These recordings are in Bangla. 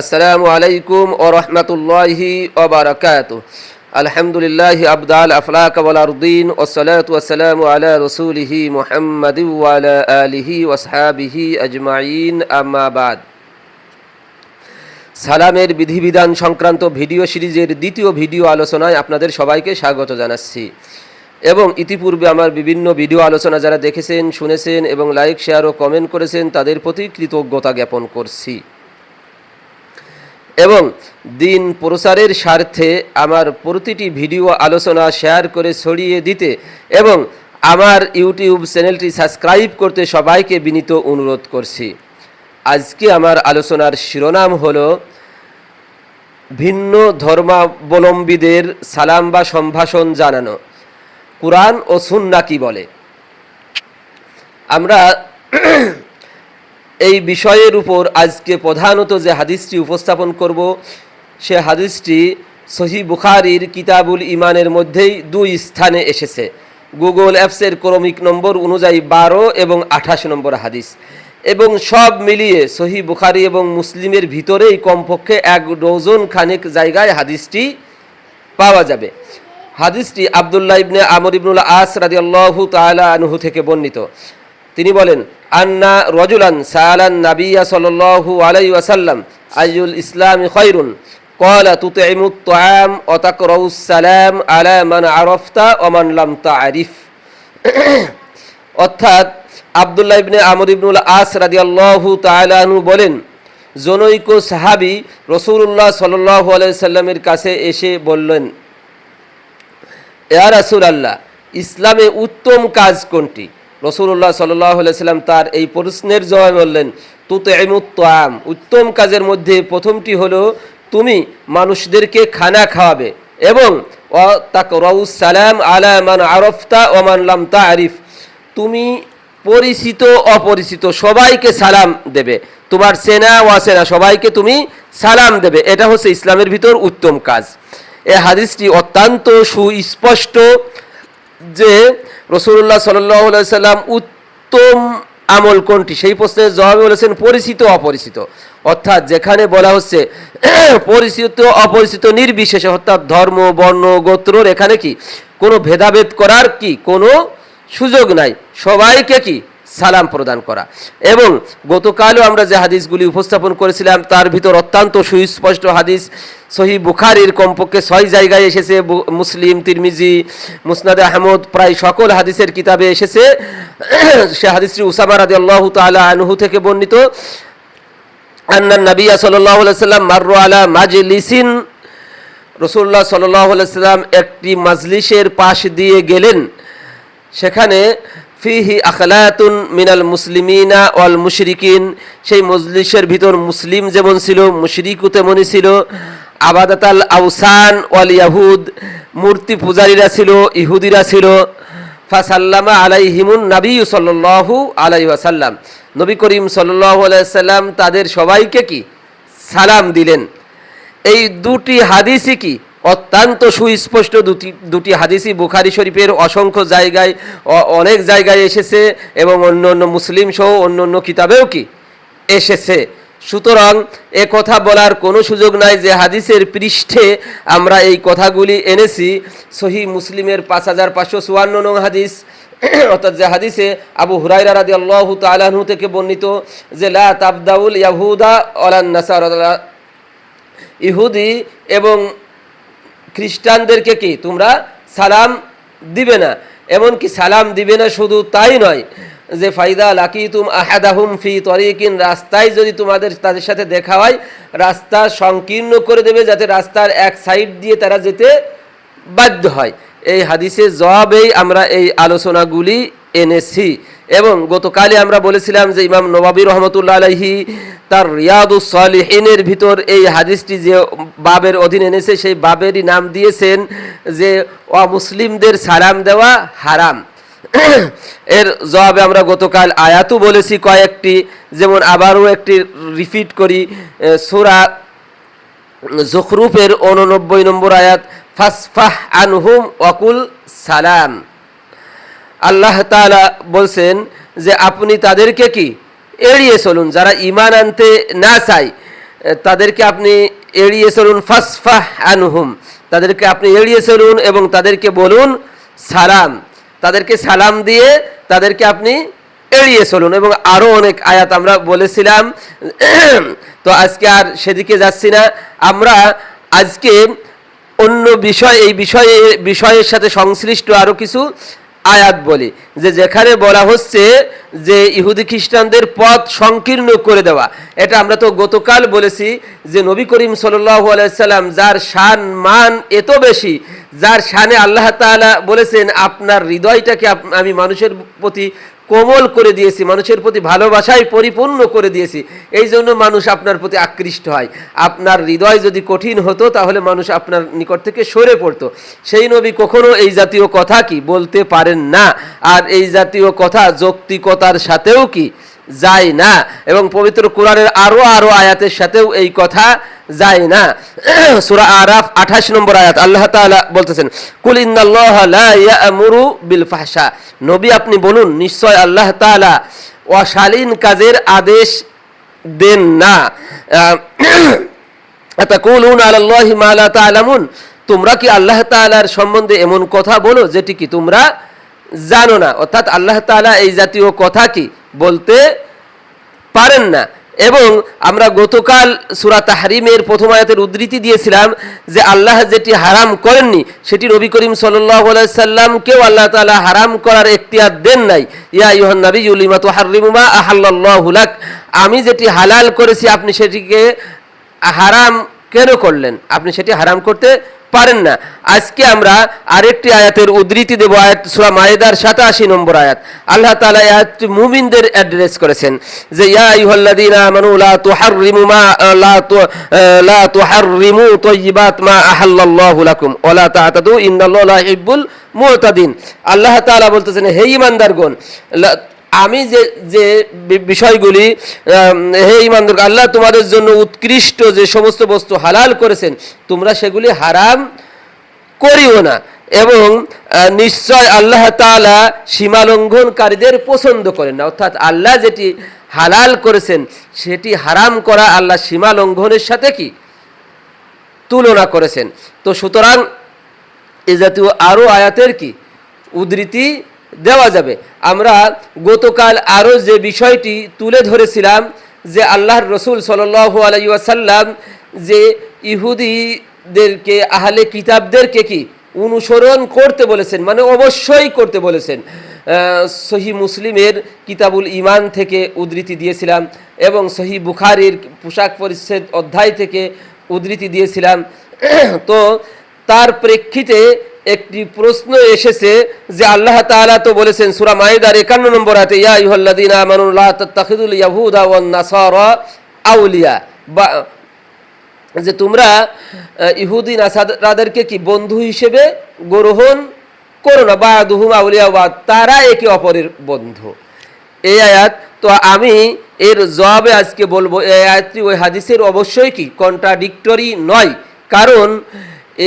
আসসালামু আলাইকুম ও রহমতুল্লাহি ওবরাকাত আলহামদুলিল্লাহ আবদাল আফলাক ওয়ালারুদ্দিন ওসলাত ওয়াসালামু আলা রসুলিহি মোহাম্মদ ওয়ালা আলিহি ওসহাবিহি আজমাইন আমাবাদ সালামের বিধিবিধান সংক্রান্ত ভিডিও সিরিজের দ্বিতীয় ভিডিও আলোচনায় আপনাদের সবাইকে স্বাগত জানাচ্ছি। এবং ইতিপূর্বে আমার বিভিন্ন ভিডিও আলোচনা যারা দেখেছেন, শুনেছেন এবং লাইক, শেয়ার ও কমেন্ট করেছেন, তাদের প্রতি কৃতজ্ঞতা জ্ঞাপন করছি। এবং দিন প্রচারের স্বার্থে আমার প্রতিটি ভিডিও আলোচনা শেয়ার করে ছড়িয়ে দিতে এবং আমার ইউটিউব চ্যানেলটি সাবস্ক্রাইব করতে সবাইকে বিনীত অনুরোধ করছি। আজকে আমার আলোচনার শিরোনাম হলো ভিন্ন ধর্মাবলম্বীদের সালাম বা সম্ভাষণ জানানো। কোরআন ও সুন্না কি বলে? আমরা এই বিষয়ের উপর আজকে প্রধানত যে হাদিসটি উপস্থাপন করব, সে হাদিসটি সহি বুখারির কিতাবুল ইমানের মধ্যেই দুই স্থানে এসেছে। গুগল অ্যাপসের ক্রমিক নম্বর অনুযায়ী বারো এবং আঠাশ নম্বর হাদিস। এবং সব মিলিয়ে সহি বুখারি এবং মুসলিমের ভিতরেই কমপক্ষে এক ডজন খানেক জায়গায় হাদিসটি পাওয়া যাবে। হাদিসটি আবদুল্লাহ ইবনে আমর ইবনুল আস রাদিয়াল্লাহু তাআলা আনহু থেকে বর্ণিত। তিনি বলেন, আন্না রজুলান সালান নাবিয়া সাল্লু আলাই ওয়াসাল্লাম আইউল ইসলাম খৈরুন কলা তুতে তাম অতাক সালাম আলা মান আরফতা অমান লাম তা আরিফ অর্থাৎ আবদুল্লাহ ইবনে আমর ইবনুল আস রাদিয়াল্লাহু নু বলেন, জনৈক সাহাবি রসুল্লাহ আলাই সাল্লামের কাছে এসে বললেন এয়া রাসুল আল্লাহ ইসলামে উত্তম কাজ কোনটি? রসুল্লাহ সাল্লাম তার এই প্রশ্নের জবাব বললেন তুতে এমুত্তাম উত্তম কাজের মধ্যে প্রথমটি হলো, তুমি মানুষদেরকে খানা খাওয়াবে এবং সালাম আলা আরফতা ওমান লাম তা আরিফ তুমি পরিচিত, অপরিচিত সবাইকে সালাম দেবে। তোমার সেনা ওয়াসেনা সবাইকে তুমি সালাম দেবে। এটা হচ্ছে ইসলামের ভিতর উত্তম কাজ। এ হাদিসটি অত্যন্ত সুস্পষ্ট। যে রসুল্লাহ সাল্লাম উত্তম আমল কোনটি? সেই প্রশ্নের জবাবে বলেছেন পরিচিত অপরিচিত। অর্থাৎ যেখানে বলা হচ্ছে পরিচিত অপরিচিত নির্বিশেষে, অর্থাৎ ধর্ম, বর্ণ, গোত্রর এখানে কি? কোনো ভেদাভেদ করার কি? কোনো সুযোগ নাই। সবাইকে কি? সালাম প্রদান করা। এবং গতকালও আমরা যে হাদিসগুলি উপস্থাপন করেছিলাম, তার ভিতর অত্যন্ত সুস্পষ্ট হাদিস। সহি বুখারির কমপক্ষে ছয় জায়গায় এসেছে মুসলিম, তিরমিজি, মুসনাদে আহমদ, প্রায় সকল হাদিসের কিতাবে এসেছে। সে হাদিসটি উসামা রাদি আল্লাহ তালা আনহু থেকে বর্ণিত। আন্নান নবিয়া সাল্লাহ সাল্লাম মার্র আলা মাজলিসিন। রসুল্লাহ সাল্লাহ সাল্লাম একটি মাজলিসের পাশ দিয়ে গেলেন। সেখানে ফিহি আখলাতুন মিনাল মুসলিমিনা ওয়াল মুশরিকিন। সেই মজলিসের ভিতর মুসলিম যেমন ছিল, মুশরিকও তেমনই ছিল। আবাদাতাল আউসান ওয়াল ইয়াহুদ, মূর্তি পূজারীরা ছিল, ইহুদিরা ছিল। ফাসাল্লামা আলাইহিমুন নবী সাল্লাল্লাহু আলাইহি ওয়াসাল্লাম। নবী করিম সাল্লাল্লাহু আলাইহি সাল্লাম তাদের সবাইকে কি? সালাম দিলেন। এই দুটি হাদিসই কি? অত্যন্ত সুস্পষ্ট দুটি দুটি হাদিসি বুখারি শরীফের অসংখ্য জায়গায় অনেক জায়গায় এসেছে এবং অন্য অন্য মুসলিম সহ অন্য অন্য কিতাবেও কি এসেছে। সুতরাং এ কথা বলার কোনো সুযোগ নাই যে হাদিসের পৃষ্ঠে আমরা এই কথাগুলি এনেছি। সহি মুসলিমের পাঁচ হাজার পাঁচশো চুয়ান্ন নং হাদিস, অর্থাৎ যে হাদিসে আবু হুরাইরা রাদি আল্লাহ তালাহু থেকে বর্ণিত যে, লা তাবদাউল ইয়াহুদা অলান নাসার ইহুদি এবং খ্রিস্টানদেরকে কি তোমরা সালাম দিবে না? এমনকি সালাম দিবে না শুধু তাই নয় যে ফাইদা লাকি তুম আহাদাহুম ফি তরিকিন, রাস্তায় যদি তোমাদের, তাদের সাথে দেখা হয়, রাস্তা সংকীর্ণ করে দেবে যাতে রাস্তার এক সাইড দিয়ে তারা যেতে বাধ্য হয়। এই হাদিসের জবাবেই আমরা এই আলোচনাগুলি এনেছি। এবং গতকালে আমরা বলেছিলাম যে ইমাম নবাবী রহমতুল্লা আলহি তার রিয়াদুস সালিহিনের ভিতর এই হাদিসটি যে বাবের অধীনে এনেছে, সেই বাবেরই নাম দিয়েছেন যে অমুসলিমদের সালাম দেওয়া হারাম। এর জবাবে আমরা গতকাল আয়াতও বলেছি কয়েকটি, যেমন আবারও একটি রিপিট করি সুরা জখরুফের উননব্বই নম্বর আয়াত, ফাসফাহ আনহুম ওয়াকুল সালাম। আল্লাহ তালা বলছেন যে, আপনি তাদেরকে কি এড়িয়ে চলুন, যারা ইমান আনতে না চায় তাদেরকে আপনি এড়িয়ে চলুন, ফাসফাহ আনহুম। তাদেরকে আপনি এড়িয়ে চলুন এবং তাদেরকে বলুন, সালাম। তাদেরকে সালাম দিয়ে তাদেরকে আপনি এড়িয়ে চলুন এবং আরও অনেক আয়াত আমরা বলেছিলাম। তো আজকে আর সেদিকে যাচ্ছি না। আমরা আজকে অন্য বিষয়, এই বিষয়ে, বিষয়ের সাথে সংশ্লিষ্ট আরও কিছু আয়াত বলি যে যেখানে বলা হচ্ছে যে ইহুদি খ্রিস্টানদের পথ সংকীর্ণ করে দেওয়া। এটা আমরা তো গতকাল বলেছি যে নবী করিম সাল্লাম যার শান মান এত বেশি, যার শানে আল্লাহ তাআলা বলেছেন, আপনার হৃদয়টাকে আমি মানুষের প্রতি কোমল করে দিয়েছি, মানুষের প্রতি ভালোবাসায় পরিপূর্ণ করে দিয়েছি। এই জন্য মানুষ আপনার প্রতি আকৃষ্ট হয়। আপনার হৃদয় যদি কঠিন হতো, তাহলে মানুষ আপনার নিকট থেকে সরে পড়তো। সেই নবী কখনো এই জাতীয় কথা কি বলতে পারেন না? আর এই জাতীয় কথা যৌক্তিকতার সাথেও কি যায় না। এবং পবিত্র কোরআনের আরও আরও আয়াতের সাথেও এই কথা যায় না। সুরা আরাফ 28 নম্বর আয়াত, আল্লাহ তাআলা বলতেছেন, কুল ইয়ামুরু বিল ফাহশা নবী আপনি বলুন, নিশ্চয় আল্লাহ তাআলা অশালীন কাজের আদেশ দেন না। তোমরা কি আল্লাহ তাআলার সম্বন্ধে এমন কথা বলো যেটি কি তোমরা জানো না? অর্থাৎ আল্লাহ তাআলা এই জাতীয় কথা কি? বলতে পারেন না। এবং আমরা গতকাল সুরা তাহরিমের প্রথম আয়াতের উদ্ধৃতি দিয়েছিলাম যে আল্লাহ যেটি হারাম করেননি, সেটি নবী করিম সাল্লামকেও আল্লাহ তাআলা হারাম করার এখতিয়ার দেন নাই। ইয়া ইউহান নবী ইউলিমা তো হারিমুমা আহাল্লাহুলাক আমি যেটি হালাল করেছি, আপনি সেটিকে হারাম কেন করলেন? আপনি সেটি হারাম করতে পারেন না। আজকে আমরা আরেকটি আয়াতের উদ্ধৃতি দেব, আয়াত সূরা মায়েদার সাতাশি নম্বর আয়াত। আল্লাহ তালা আয়াতটি মুমিনদের অ্যাড্রেস করেছেন যে, ইয়া আইয়ুহাল্লাযীনা আমানু লা তুহাররিমু মা লা লা তুহাররিমু তাইয়্যিবাত মা আহাল্লাল্লাহু লাকুম, ওয়া লা তা'তাদু ইন্নাল্লাহা লা ইউহিব্বুল মুতাদিন। আল্লাহ তাআলা বলতেছেন, হে ঈমানদারগণ আমি যে যে বিষয়গুলি হে ইমানদার আল্লাহ তোমাদের জন্য উৎকৃষ্ট যে সমস্ত বস্তু হালাল করেছেন, তোমরা সেগুলি হারাম করিও না। এবং নিশ্চয় আল্লাহ তাআলা সীমা লঙ্ঘনকারীদের পছন্দ করেন না। অর্থাৎ আল্লাহ যেটি হালাল করেছেন, সেটি হারাম করা আল্লাহ সীমা লঙ্ঘনের সাথে কি? তুলনা করেছেন। তো সুতরাং এ জাতীয় আরও আয়াতের কি? উদ্ধৃতি দেওয়া যাবে। আমরা গতকাল আরও যে বিষয়টি তুলে ধরেছিলাম যে আল্লাহর রসুল সাল্লু আলাইসাল্লাম যে ইহুদিদেরকে, আহলে কিতাবদেরকে কি অনুসরণ করতে বলেছেন মানে অবশ্যই করতে বলেছেন সহি মুসলিমের কিতাবুল ইমান থেকে উদ্ধৃতি দিয়েছিলাম এবং সহি বুখারির পোশাক পরিচ্ছেদ অধ্যায় থেকে উদ্ধৃতি দিয়েছিলাম। তো তার প্রেক্ষিতে একটি প্রশ্ন এসেছে যে আল্লাহ তাআলা তো বলেছেন সূরা মাইদার 51 নম্বর আয়াতে, ইয়া আইয়ুহাল্লাযীনা আমানু লা তাত্তাখিযুল ইয়াহুদা ওয়ান নাসারা আউলিয়া। যে তোমরা ইহুদি নাসারাদেরকে কি বন্ধু হিসেবে গ্রহণ করো না? বা দুহুম আউলিয়া বা তারা একে অপরের বন্ধু। এই আয়াত, তো আমি এর জবাবে আজকে বলব, এই আয়াতটি, ওই হাদিসের অবশ্যই কি কন্ট্রাডিক্টরি নয়। কারণ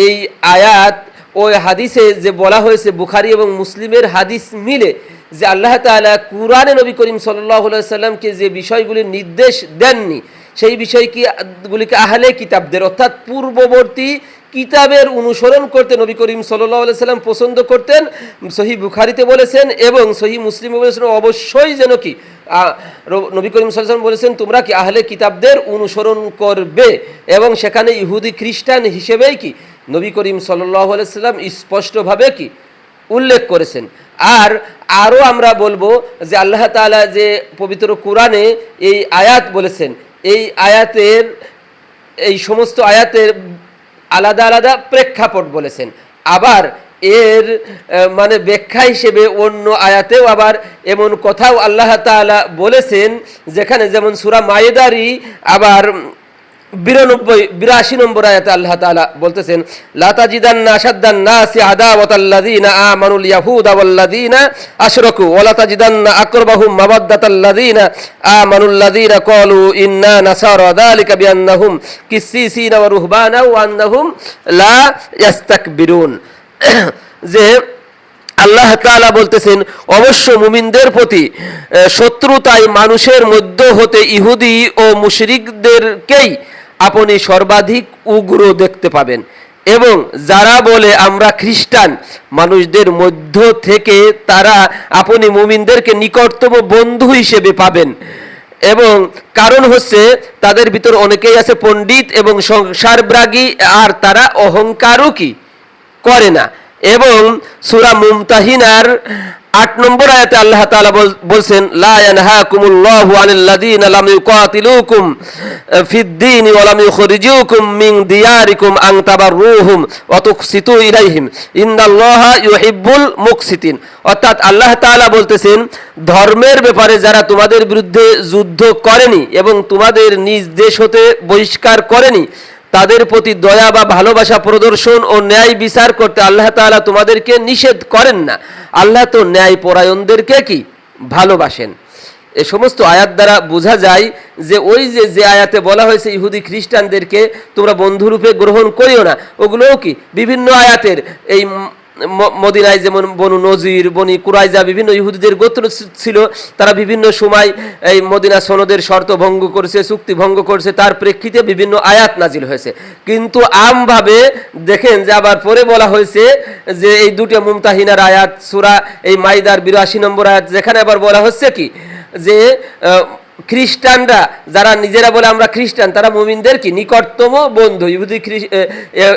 এই আয়াত ওই হাদিসে যে বলা হয়েছে, বুখারি এবং মুসলিমের হাদিস মিলে যে আল্লাহ তাআলা কুরআনে নবী করিম সাল্লামকে যে বিষয়গুলির নির্দেশ দেননি, সেই বিষয় কি গুলিকে আহলে কিতাবদের, অর্থাৎ পূর্ববর্তী কিতাবের অনুসরণ করতে নবী করিম সাল্লাহ সাল্লাম পছন্দ করতেন, সহি বুখারিতে বলেছেন এবং সহি মুসলিম বলেছেন, অবশ্যই যেন কি নবী করিম সাল্লাম বলেছেন তোমরা কি আহলে কিতাবদের অনুসরণ করবে? এবং সেখানে ইহুদি খ্রিস্টান হিসেবেই কি নবী করিম সাল্লাম স্পষ্টভাবে কি উল্লেখ করেছেন। আর আরও আমরা বলব যে আল্লাহ তাআলা যে পবিত্র কোরআনে এই আয়াত বলেছেন, এই আয়াতের, এই সমস্ত আয়াতের আলাদা আলাদা প্রেক্ষাপট বলেছেন। আবার এর মানে ব্যাখ্যা হিসেবে অন্য আয়াতেও আবার এমন কথাও আল্লাহ তাআলা বলেছেন, যেখানে যেমন সুরা মায়েদারি আবার বিরানব্বই বিরাশি নম্বর আয়াতে আল্লাহ তাআলা বলতেছেন লাতাজিদান্না আশাদ্দান নাসি আদাওয়াতাল্লাযীনা আমানুল ইয়াহুদা ওয়াল্লাযীনা আশরাকু ওয়া লাতাজিদান্না আকরাবাহুম মাওয়াদ্দাতাল্লাযীনা আমানুল্লাযীনা ক্বালু ইন্না নাসারা যালিকা বিআন্নাহুম কিসসিসিনা ওয়া রুহবানা ওয়া আন্নাহুম লা ইস্তাকবিরুন যে আল্লাহ তাআলা বলতেছেন অবশ্য মুমিনদের প্রতি আহ, শত্রুতাই মানুষের মধ্য হতে ইহুদি ও মুশরিকদেরকেই আপনি সর্বাধিক উগ্র দেখতে পাবেন। এবং যারা বলে আমরা খ্রিস্টান, মানুষদের মধ্য থেকে তারা আপনি মুমিনদেরকে নিকটতম বন্ধু হিসেবে পাবেন। এবং কারণ হচ্ছে, তাদের ভিতর অনেকেই আছে পণ্ডিত এবং সংসারব্রাগী, আর তারা অহংকারও কি? করে না। এবং সুরা মুমতাহিনার আট নম্বর আয়াতে আল্লাহ তাআলা বল- বলছেন, লা ইয়ানহাকুমুল্লাহু আনিল্লাযীনা লাম ইউকাতিলুকুম ফিদ-দীন ওয়া লাম ইউখরিজুকুম মিন দিয়ারিকুম আন তাবাররুহুম ওয়া তুকসিতু ইলাইহিম। ইন্নাল্লাহা ইউহিব্বুল মুকসিতিন। অর্থাৎ আল্লাহ তাআলা বলতেছেন, ধর্মের ব্যাপারে যারা তোমাদের বিরুদ্ধে যুদ্ধ করেনি এবং তোমাদের নিজ দেশ হতে বহিষ্কার করেনি তাদের প্রতি দয়া বা ভালোবাসা প্রদর্শন ও ন্যায় বিচার করতে আল্লাহ তালা তোমাদেরকে নিষেধ করেন না। আল্লাহ তো ন্যায় পরায়ণদেরকে কি? ভালোবাসেন। এ সমস্ত আয়াত দ্বারা বোঝা যায় যে ওই যে যে আয়াতে বলা হয়েছে, ইহুদি খ্রিস্টানদেরকে তোমরা বন্ধুরূপে গ্রহণ করিও না, ওগুলোও কি? বিভিন্ন আয়াতের এই মদিনায় যেমন বনু নজির, বনি কুরাইজা বিভিন্ন ইহুদিদের গোত্র ছিল, তারা বিভিন্ন সময় এই মদিনা সনদের শর্ত ভঙ্গ করেছে, চুক্তি ভঙ্গ করেছে, তার প্রেক্ষিতে বিভিন্ন আয়াত নাজিল হয়েছে। কিন্তু আমভাবে দেখেন যে আবার পরে বলা হয়েছে যে এই দুটো মুমতাহিনার আয়াত, সুরা এই মাইদার বিরাশি নম্বর আয়াত, যেখানে আবার বলা হচ্ছে কি? যে খ্রিস্টানরা, যারা নিজেরা বলে আমরা খ্রিস্টান, তারা মুমিনদের কি? নিকটতম বন্ধু। ইহুদি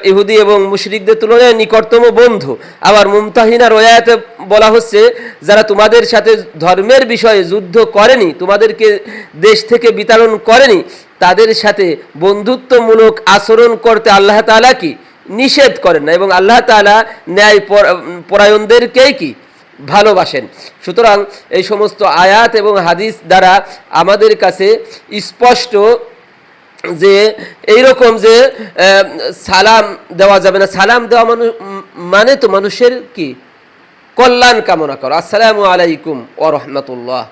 ইহুদি এবং মুশরিকদের তুলনায় নিকটতম বন্ধু। আবার মুমতাহিনার ওয়াতে বলা হচ্ছে, যারা তোমাদের সাথে ধর্মের বিষয়ে যুদ্ধ করেনি, তোমাদেরকে দেশ থেকে বিতাড়ন করেনি, তাদের সাথে বন্ধুত্বমূলক আচরণ করতে আল্লাহ তাআলা কি? নিষেধ করেন না। এবং আল্লাহ তাআলা ন্যায় পর- পরায়ণদেরকেই কি? ভালোবাসেন। সুতরাং এই সমস্ত আয়াত এবং হাদিস দ্বারা আমাদের কাছে স্পষ্ট যে এইরকম যে সালাম দেওয়া যাবে না। সালাম দেওয়া মানুষ মানে তো মানুষের কি? কল্যাণ কামনা করো। আসসালামু আলাইকুম ও রহমতুল্লাহ।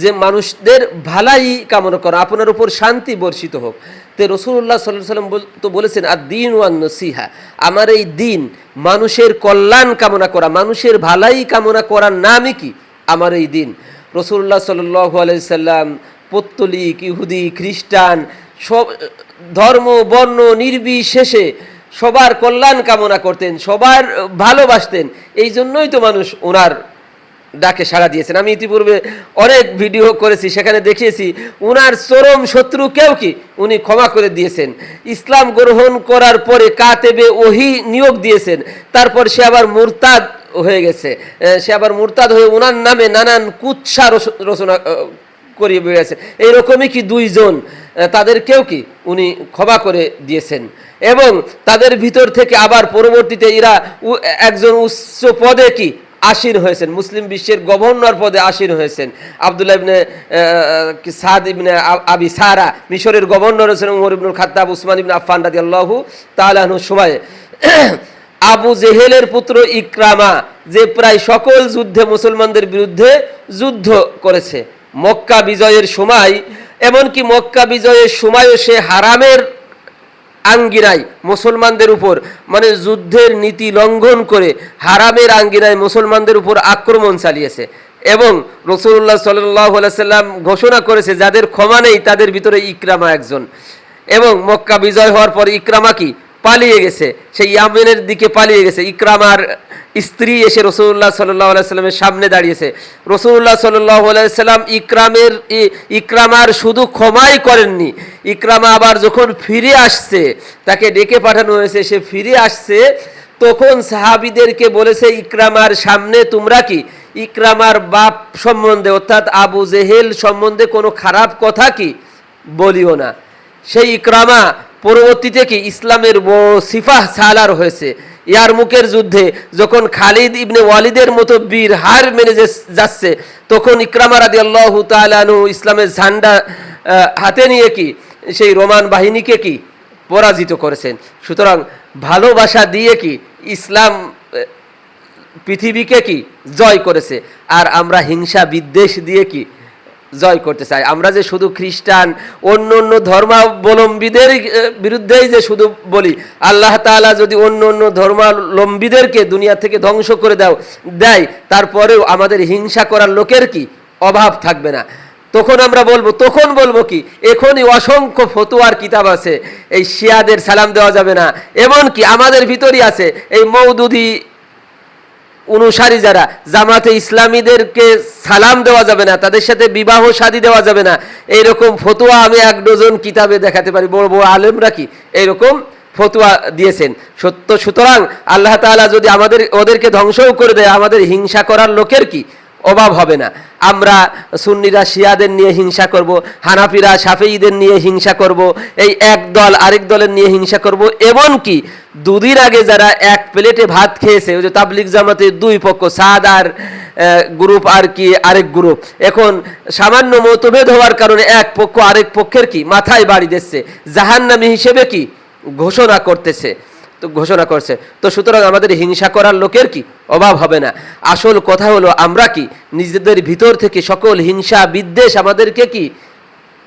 যে মানুষদের ভালাই কামনা করো, আপনার উপর শান্তি বর্ষিত হোক। তে রসুল্লাহ সাল্লাহ সাল্লাম বল- তো বলেছেন আর দিন ওয়ান নসিহা। আমার এই দিন মানুষের কল্যাণ কামনা করা, মানুষের ভালাই কামনা করার নামই কি? আমার এই দিন। রসুল্লাহ সাল্লাহ আলাইসাল্লাম পত্তলিক, ইহুদি, খ্রিস্টান, সব, ধর্ম, বর্ণ, নির্বিশেষে সবার কল্যাণ কামনা করতেন, সবার ভালোবাসতেন, এই জন্যই তো মানুষ ওনার ডাকে সাড়া দিয়েছেন। আমি ইতিপূর্বে অনেক ভিডিও করেছি, সেখানে দেখিয়েছি, উনার চরম শত্রুকেও কি? উনি ক্ষমা করে দিয়েছেন। ইসলাম গ্রহণ করার পরে কাতেবে ওহি নিয়োগ দিয়েছেন। তারপর সে আবার মুরতাদ হয়ে গেছে। সে আবার মুরতাদ হয়ে ওনার নামে নানান কুৎসা রচ- রচনা করিয়ে বেরিয়েছে এইরকমই কি দুইজন? তাদেরকেও কি? উনি ক্ষমা করে দিয়েছেন। এবং তাদের ভিতর থেকে আবার পরবর্তীতে এরা একজন উচ্চ পদে কি? আসীন হয়েছেন, মুসলিম বিশ্বের গভর্নর পদে আসীন হয়েছেন। আবদুল্লাহ ইবনে সাদ ইবনে আবি সারা, মিশরের গভর্নর হয়েছেন উমর ইবনুল খাত্তাব, উসমান ইবনে আফফান রাদিয়াল্লাহু তাআলাহু সময়ে। আবু জেহেলের পুত্র ইকরামা, যে প্রায় সকল যুদ্ধে মুসলমানদের বিরুদ্ধে যুদ্ধ করেছে। মক্কা বিজয়ের সময়, এমনকি মক্কা বিজয়ের সময়ও সে হারামের আঙ্গিনায় মুসলমানদের উপর মানে যুদ্ধের নীতি লঙ্ঘন করে হারামের আঙ্গিনায় মুসলমানদের উপর আক্রমণ চালিয়েছে। এবং রসুল্লাহ সাল্লাম ঘোষণা করেছে, যাদের ক্ষমা নেই, তাদের ভিতরে ইকরামা একজন। এবং মক্কা বিজয় হওয়ার পর ইকরামা কি? পালিয়ে গেছে। সেই ইয়ামেনের দিকে পালিয়ে গেছে। ইকরামার স্ত্রী এসে রসুল্লাহ সাল্লাহ সাল্লামের সামনে দাঁড়িয়েছে। রসুল্লাহ সাল্লাহ সাল্লাম ইকরামের ইকরামার শুধু ক্ষমাই করেননি। ইকরামা আবার যখন ফিরে আসছে, তাকে ডেকে পাঠানো হয়েছে, সে ফিরে আসছে, তখন সাহাবিদেরকে বলেছে ইকরামার সামনে তোমরা কি? ইকরামার বাপ সম্বন্ধে, অর্থাৎ আবু জেহেল সম্বন্ধে কোনো খারাপ কথা কি? বলিও না। সেই ইকরামা পরবর্তীতে কি ইসলামের সিফাহ সালার হয়েছে। ইয়ার মুখের যুদ্ধে যখন খালিদ ইবনে ওয়ালিদের মতো বীর হার মেনে যাচ্ছে, তখন ইকরামা রাদি আল্লাহ তালু ইসলামের ঝান্ডা হাতে নিয়ে কি সেই রোমান বাহিনীকে কি পরাজিত করেছেন। সুতরাং ভালোবাসা দিয়ে কি ইসলাম পৃথিবীকে কি জয় করেছে। আর আমরা হিংসা বিদ্বেষ দিয়ে কি জয় করতে চাই আমরা যে শুধু খ্রিস্টান, অন্য অন্য ধর্মাবলম্বীদের বিরুদ্ধেই যে শুধু বলি, আল্লাহ তাআলা যদি অন্য অন্য ধর্মাবলম্বীদেরকে দুনিয়া থেকে ধ্বংস করে দাও, দেয়, তারপরেও আমাদের হিংসা করার লোকের কি অভাব থাকবে না? তখন আমরা বলব, তখন বলব কি, এখনই অসংখ্য ফতুয়ার কিতাব আছে, এই শিয়াদের সালাম দেওয়া যাবে না। এমন কি আমাদের ভিতরই আছে, এই মৌদুদি অনুসারী যারা, জামাতে ইসলামীদেরকে সালাম দেওয়া যাবে না, তাদের সাথে বিবাহ শাদী দেওয়া যাবে না। এইরকম ফতুয়া আমি এক ডজন কিতাবে দেখাতে পারি, বড় বড় আলেমরা কি এইরকম ফতুয়া দিয়েছেন। সত্য, সুতরাং আল্লাহ তালা যদি আমাদের, ওদেরকে ধ্বংসও করে দেয়, আমাদের হিংসা করার লোকের কি? অভাব হবে না। আমরা সুন্নিরা শিয়াদের নিয়ে হিংসা করব, হানাফিরা সাফেইদের নিয়ে হিংসা করব, এই এক দল আরেক দলের নিয়ে হিংসা করব এমন কি দুদিন আগে যারা এক প্লেটে ভাত খেয়েছে, ওই যে তাবলিক জামাতের দুই পক্ষ, সাদ আর গ্রুপ আর কি, আরেক গ্রুপ। এখন সামান্য মতভেদ হওয়ার কারণে এক পক্ষ আরেক পক্ষের কি? মাথায় বাড়ি দিচ্ছে। জাহান্নামী হিসেবে কি? ঘোষণা করতেছে। তো ঘোষণা করছে। তো সুতরাং আমাদের হিংসা করার লোকের কি? অভাব হবে না। আসল কথা হলো, আমরা কি নিজেদের ভিতর থেকে সকল হিংসা বিদ্বেষ আমাদেরকে কি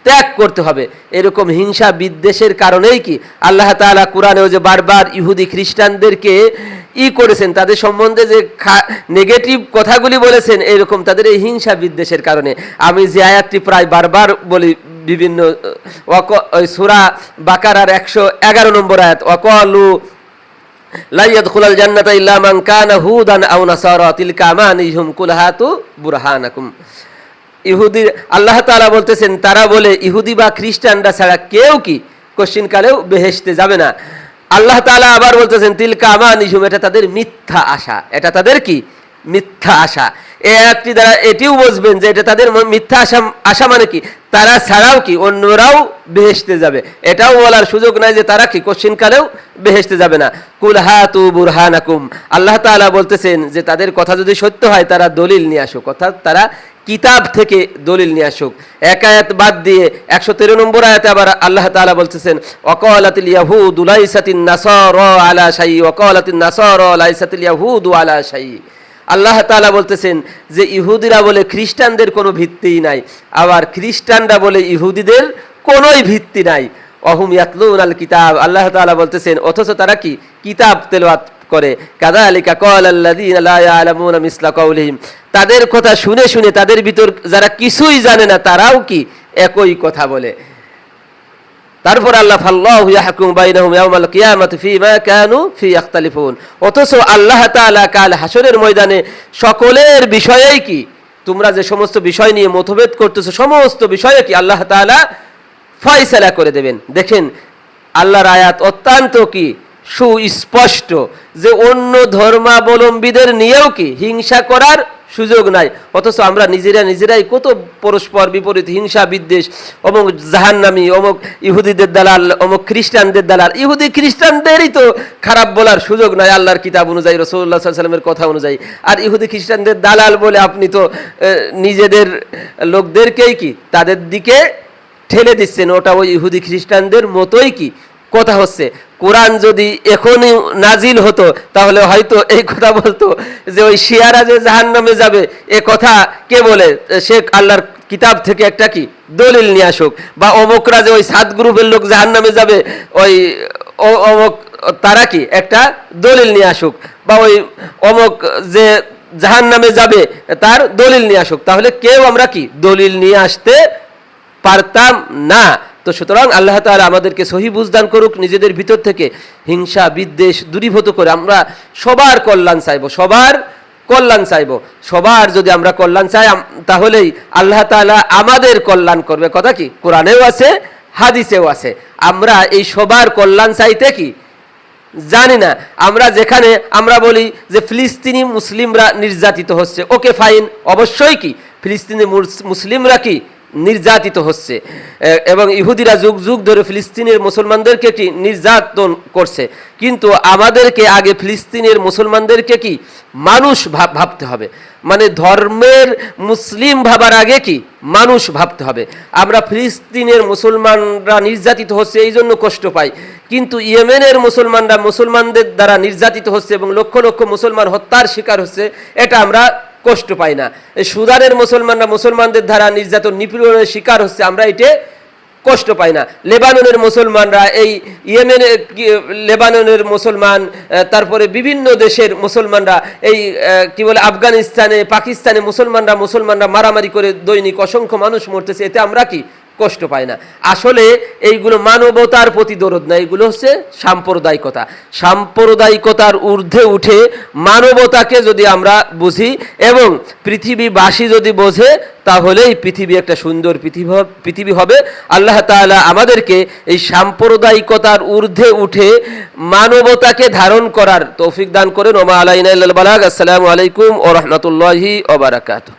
ত্যাগ করতে হবে? এরকম হিংসা বিদ্বেষের কারণেই কি আল্লাহ তাআলা কোরআনেও যে বারবার ইহুদি খ্রিস্টানদেরকে ই করেছেন, তাদের সম্বন্ধে যে নেগেটিভ কথাগুলি বলেছেন, এরকম তাদের এই হিংসা বিদ্বেষের কারণে। আমি যে আয়াতটি প্রায় বারবার বলি, বিভিন্ন সুরা বাকারার একশো এগারো নম্বর আয়াত, ওয়াকলু ইহুদি, আল্লাহ বলতেছেন, তারা বলে, ইহুদি বা খ্রিস্টানরা ছাড়া কেউ কি কোশ্চিন কালেও বেহেশতে যাবে না। আল্লাহ তাআলা আবার বলতেছেন, তিলকা আমানিহুম, এটা তাদের মিথ্যা আশা। এটা তাদের কি? মিথ্যা আশা। এই আয়াতটি দ্বারা এটিও বুঝবেন যে এটা তাদের মিথ্যা আশা আশা মানে কি? তারা ছাড়াও কি? অন্যরাও বেহেশতে যাবে। এটাও বলার সুযোগ নাই যে তারা কি কোশ্চিন কালেও বেহেশতে যাবে না। কুল হাতু বুরহানাকুম। আল্লাহ তাআলা বলতেছেন যে তাদের কথা যদি সত্য হয়, তারা দলিল নিয়ে আসুক। অর্থাৎ তারা কিতাব থেকে দলিল নিয়ে আসুক। এক আয়াত বাদ দিয়ে একশো তেরো নম্বর আয়াতে আবার আল্লাহ তাআলা বলতেছেন ওয়াকালাতিল ইয়াহুদু লাইসাতিন নাসারা আলা শাই ওয়াকালাতিন নাসারা লাইসাতিল ইয়াহুদু আলা শাই আল্লাহ তাআলা বলতেছেন যে ইহুদিরা বলে খ্রিস্টানদের কোনো ভিত্তিই নাই, আবার খ্রিস্টানরা বলে ইহুদিদের কোনোই ভিত্তি নাই। অহুম ইয়াতলুন আল কিতাব, আল্লাহ তাআলা বলতেছেন, অথচ তারা কি? কিতাব তেলাওয়াত করে। কাযালিকা ক্বাল আল্লাযীনা লা ইয়ালামুনা মিসলা কাউলিহিম তাদের কথা শুনে শুনে তাদের ভিতর যারা কিছুই জানে না, তারাও কি? একই কথা বলে। ফী ইখতালিফুন অথচ আল্লাহ কাল হাসরের ময়দানে সকলের বিষয়েই কি? তোমরা যে সমস্ত বিষয় নিয়ে মতভেদ করতেছো, সমস্ত বিষয়ে কি আল্লাহ তাআলা ফয়সালা করে দেবেন? দেখেন, আল্লাহর আয়াত অত্যন্ত কি? সুস্পষ্ট। যে অন্য ধর্মাবলম্বীদের নিয়েও কি হিংসা করার সুযোগ নাই। অথচ আমরা নিজেরা নিজেরাই কত পরস্পর বিপরীত, হিংসা, বিদ্বেষ, অমুক জাহান্নামি, অমুক ইহুদিদের দালাল, অমুক খ্রিস্টানদের দালাল। ইহুদি খ্রিস্টানদেরই তো খারাপ বলার সুযোগ নাই আল্লাহর কিতাব অনুযায়ী রসুল্লাহ সাল্লামের কথা অনুযায়ী। আর ইহুদি খ্রিস্টানদের দালাল বলে আপনি তো নিজেদের লোকদেরকেই কি তাদের দিকে ঠেলে দিচ্ছেন? ওটা ওই ইহুদি খ্রিস্টানদের মতোই কি? কথা হচ্ছে। কোরআন যদি এখনই নাজিল হতো, তাহলে হয়তো এই কথা বলতো যে ওই শিয়ারা যে জাহান নামে যাবে, এ কথা কে বলে? শেখ আল্লাহর কিতাব থেকে একটা কি? দলিল নিয়ে আসুক। বা অমুকরা যে ওই সাত গ্রুপের লোক জাহান নামে যাবে, ওই অমুক, তারা কি? একটা দলিল নিয়ে আসুক। বা ওই অমুক যে জাহান নামে যাবে, তার দলিল নিয়ে আসুক। তাহলে কেউ আমরা কি? দলিল নিয়ে আসতে পারতাম না। তো সুতরাং আল্লাহ তাআলা আমাদেরকে সহি বুঝদান করুক, নিজেদের ভিতর থেকে হিংসা, বিদ্বেষ দূরীভূত করে আমরা সবার কল্যাণ চাইব, সবার কল্যাণ চাইব। সবার যদি আমরা কল্যাণ চাই তাহলেই আল্লাহ তাআলা আমাদের কল্যাণ করবে। কথা কি? কোরআনেও আছে, হাদিসেও আছে। আমরা এই সবার কল্যাণ চাইতে কি? জানি না। আমরা যেখানে, আমরা বলি যে ফিলিস্তিনি মুসলিমরা নির্যাতিত হচ্ছে। Okay, fine. অবশ্যই কি? ফিলিস্তিনি মুসলিমরা কি? নির্যাতিত হচ্ছে। এবং ইহুদিরা যুগ যুগ ধরে ফিলিস্তিনের মুসলমানদেরকে কি নির্যাতন করছে? কিন্তু আমাদেরকে আগে ফিলিস্তিনের মুসলমানদেরকে কি মানুষ ভাব, ভাবতে হবে। মানে ধর্মের মুসলিম ভাবার আগে কি মানুষ ভাবতে হবে। আমরা ফিলিস্তিনের মুসলমানরা নির্যাতিত হচ্ছে, এই জন্য কষ্ট পাই। কিন্তু ইয়েমেনের মুসলমানরা মুসলমানদের দ্বারা নির্যাতিত হচ্ছে এবং লক্ষ লক্ষ মুসলমান হত্যার শিকার হচ্ছে, এটা আমরা কষ্ট পাই না। সুদানের মুসলমানরা মুসলমানদের দ্বারা নির্যাতন, নিপীড়নের শিকার হচ্ছে, আমরা এটা কষ্ট পাই না। লেবাননের মুসলমানরা এই ইয়েমেনের লেবাননের মুসলমান তারপরে বিভিন্ন দেশের মুসলমানরা এই কি বলে, আফগানিস্তানে, পাকিস্তানে মুসলমানরা মুসলমানরা মারামারি করে দৈনিক অসংখ্য মানুষ মরতেছে। এতে আমরা কি কষ্ট পায় না। আসলে এইগুলো মানবতার প্রতি দরদ না, এগুলো হচ্ছে সাম্প্রদায়িকতা। সাম্প্রদায়িকতার ঊর্ধ্বে উঠে মানবতাকে যদি আমরা বুঝি এবং পৃথিবীবাসী যদি বোঝে, তাহলেই পৃথিবী একটা সুন্দর পৃথিবী পৃথিবী হবে। আল্লাহ তাআলা আমাদেরকে এই সাম্প্রদায়িকতার ঊর্ধ্বে উঠে মানবতাকে ধারণ করার তৌফিক দান করেন। ওমা আলাইনা আসসালামু আলাইকুম ও রহমতুল্লাহি ওবারাকাতুহ